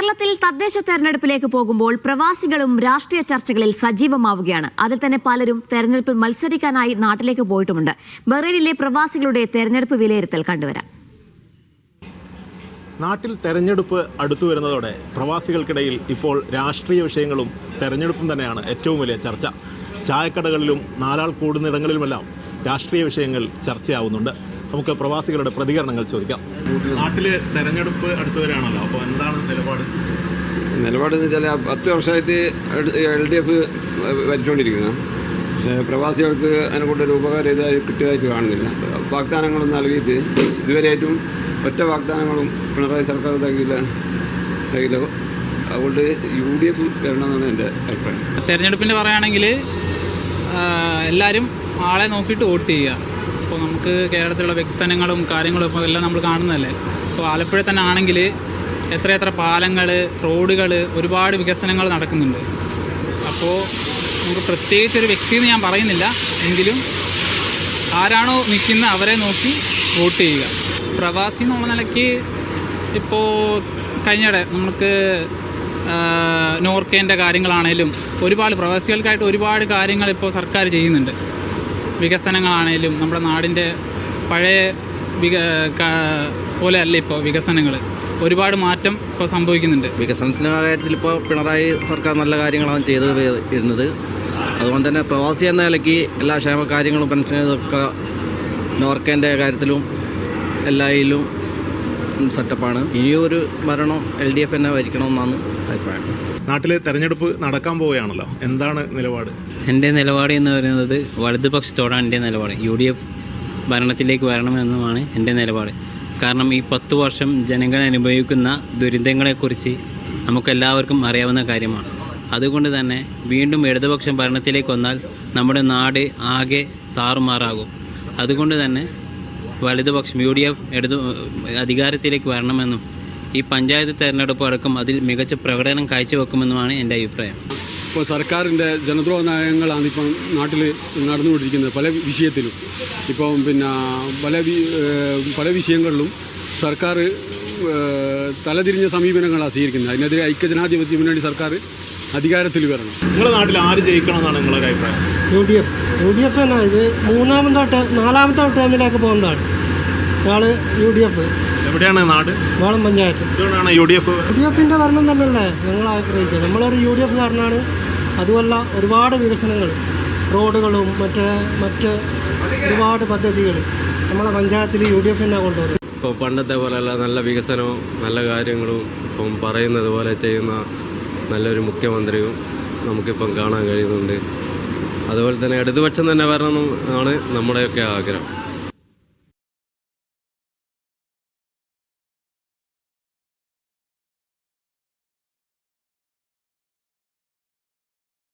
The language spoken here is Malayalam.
കേരളത്തിൽ തദ്ദേശ തെരഞ്ഞെടുപ്പിലേക്ക് പോകുമ്പോൾ പ്രവാസികളും രാഷ്ട്രീയ ചർച്ചകളിൽ സജീവമാവുകയാണ്. അതിൽ തന്നെ പലരും തെരഞ്ഞെടുപ്പിൽ മത്സരിക്കാനായി നാട്ടിലേക്ക് പോയിട്ടുമുണ്ട്. ബഹ്റൈനിലെ പ്രവാസികളുടെ തെരഞ്ഞെടുപ്പ് വിലയിരുത്തൽ കണ്ടുവരാം. നാട്ടിൽ തെരഞ്ഞെടുപ്പ് അടുത്തു വരുന്നതോടെ പ്രവാസികൾക്കിടയിൽ ഇപ്പോൾ രാഷ്ട്രീയ വിഷയങ്ങളും തെരഞ്ഞെടുപ്പും തന്നെയാണ് ഏറ്റവും വലിയ ചർച്ച. ചായക്കടകളിലും നാലാൾ കൂടുന്നിടങ്ങളിലുമെല്ലാം രാഷ്ട്രീയ വിഷയങ്ങൾ ചർച്ചയാവുന്നുണ്ട്. നമുക്ക് പ്രവാസികളുടെ പ്രതികരണങ്ങൾ ചോദിക്കാം. നാട്ടിൽ തെരഞ്ഞെടുപ്പ് അടുത്തവരാണല്ലോ അപ്പോൾ എന്താണ് നിലപാട്? നിലപാട് എന്ന് വെച്ചാൽ പത്ത് വർഷമായിട്ട് എൽ ഡി എഫ് ഭരിച്ചുകൊണ്ടിരിക്കുന്നത് പക്ഷേ പ്രവാസികൾക്ക് അതിനെ കൊണ്ടൊരു ഉപകാരം ഇതായി കിട്ടിയതായിട്ട് കാണുന്നില്ല. വാഗ്ദാനങ്ങളും നൽകിയിട്ട് ഇതുവരെയായിട്ടും ഒറ്റ വാഗ്ദാനങ്ങളും പിണറായി സർക്കാർ തകില്ല തകില്ല അതുകൊണ്ട് യു ഡി എഫ് വരണമെന്നാണ് എന്റെ അഭിപ്രായം. തെരഞ്ഞെടുപ്പിന്റെ പറയുകയാണെങ്കിൽ എല്ലാവരും ആളെ നോക്കിയിട്ട് വോട്ട് ചെയ്യുക. ഇപ്പോൾ നമുക്ക് കേരളത്തിലുള്ള വികസനങ്ങളും കാര്യങ്ങളും ഇപ്പോൾ എല്ലാം നമ്മൾ കാണുന്നതല്ലേ? അപ്പോൾ ആലപ്പുഴ തന്നെ ആണെങ്കിൽ എത്രയെത്ര പാലങ്ങൾ റോഡുകൾ ഒരുപാട് വികസനങ്ങൾ നടക്കുന്നുണ്ട്. അപ്പോൾ നമുക്ക് പ്രത്യേകിച്ച് ഒരു വ്യക്തി എന്ന് ഞാൻ പറയുന്നില്ല. എങ്കിലും ആരാണോ നിൽക്കുന്ന അവരെ നോക്കി വോട്ട് ചെയ്യുക. പ്രവാസി എന്നുള്ള നിലയ്ക്ക് ഇപ്പോൾ കഴിഞ്ഞിടെ നമുക്ക് നോർക്കേന്റെ കാര്യങ്ങളാണേലും ഒരുപാട് പ്രവാസികൾക്കായിട്ട് ഒരുപാട് കാര്യങ്ങൾ ഇപ്പോൾ സർക്കാർ ചെയ്യുന്നുണ്ട്. വികസനങ്ങളാണേലും നമ്മുടെ നാടിന്റെ പഴയ വിക പോലെ അല്ല ഇപ്പോൾ വികസനങ്ങൾ ഒരുപാട് മാറ്റം ഇപ്പോൾ സംഭവിക്കുന്നുണ്ട്. വികസനത്തിന്റെ കാര്യത്തിൽ ഇപ്പോൾ പിണറായി സർക്കാർ നല്ല കാര്യങ്ങളാണ് ചെയ്ത് വരുന്നത് അതുകൊണ്ട് തന്നെ പ്രവാസി എന്ന നിലയ്ക്ക് എല്ലാ ക്ഷേമ കാര്യങ്ങളും പെൻഷൻ ഇതൊക്കെ നോർക്കേന്റെ കാര്യത്തിലും എല്ലായിലും സെറ്റപ്പാണ് ഇനിയും ഒരു ഭരണം എൽ ഡി എഫ് തന്നെ ഭരിക്കണമെന്നാണ് അഭിപ്രായം. നാട്ടിൽ തെരഞ്ഞെടുപ്പ് നടക്കാൻ പോവുകയാണല്ലോ. എന്താണ് നിലപാട്? എന്റെ നിലപാട് എന്ന് പറയുന്നത് വലതുപക്ഷത്തോടാണ് എന്റെ നിലപാട്. യു ഡി എഫ് ഭരണത്തിലേക്ക് വരണമെന്നുമാണ് എന്റെ നിലപാട്. കാരണം ഈ പത്ത് വർഷം ജനങ്ങൾ അനുഭവിക്കുന്ന ദുരിതങ്ങളെക്കുറിച്ച് നമുക്കെല്ലാവർക്കും അറിയാവുന്ന കാര്യമാണ്. അതുകൊണ്ട് തന്നെ വീണ്ടും ഇടതുപക്ഷം ഭരണത്തിലേക്ക് വന്നാൽ നമ്മുടെ നാട് ആകെ താറുമാറാകും. അതുകൊണ്ട് തന്നെ വലതുപക്ഷം യു ഡി എഫ് ഇടതു അധികാരത്തിലേക്ക് വരണമെന്നും ഈ പഞ്ചായത്ത് തെരഞ്ഞെടുപ്പ് അടക്കം അതിൽ മികച്ച പ്രകടനം കാഴ്ചവെക്കുമെന്നുമാണ് എന്റെ അഭിപ്രായം. ഇപ്പോൾ സർക്കാരിന്റെ ജനദ്രോഹ നയങ്ങളാണ് ഇപ്പം നാട്ടിൽ നടന്നുകൊണ്ടിരിക്കുന്നത് പല വിഷയത്തിലും. ഇപ്പം പിന്നെ പല പല വിഷയങ്ങളിലും സർക്കാർ തലതിരിഞ്ഞ സമീപനങ്ങളാണ് സ്വീകരിക്കുന്നത്. അതിനെതിരെ ഐക്യജനാധിപത്യ മുന്നണി സർക്കാർ അധികാരത്തിൽ വരണം. നിങ്ങളുടെ നാട്ടിൽ ആര് ജയിക്കണമെന്നാണ് നിങ്ങളുടെ അഭിപ്രായം? U D F U D F തന്നെ ഇത് മൂന്നാമത്തെ നാലാമത്തെ ടേമിലേക്ക് പോകുന്നതാണ്. ഇയാൾ യു ഡി എഫ് എവിടെയാണ് നാട്? വേളം പഞ്ചായത്ത്. എന്തുകൊണ്ടാണ് U D F U D എഫിന്റെ ഭരണം തന്നെയല്ലേ ഞങ്ങൾ ആഗ്രഹിക്കുക നമ്മളൊരു യു ഡി എഫ് കാരനാണ്. അതുമല്ല ഒരുപാട് വികസനങ്ങൾ റോഡുകളും മറ്റ് മറ്റ് ഒരുപാട് പദ്ധതികൾ നമ്മളെ പഞ്ചായത്തിൽ യു ഡി എഫ് തന്നെ കൊണ്ടുവരും ഇപ്പോൾ പണ്ടത്തെ പോലെയല്ല നല്ല വികസനവും നല്ല കാര്യങ്ങളും ഇപ്പം പറയുന്നത് പോലെ ചെയ്യുന്ന നല്ലൊരു മുഖ്യമന്ത്രിയും നമുക്കിപ്പം കാണാൻ കഴിയുന്നുണ്ട്. അതുപോലെ തന്നെ ഇടതുപക്ഷം തന്നെ വരണം ആണ് നമ്മുടെയൊക്കെ ആഗ്രഹം.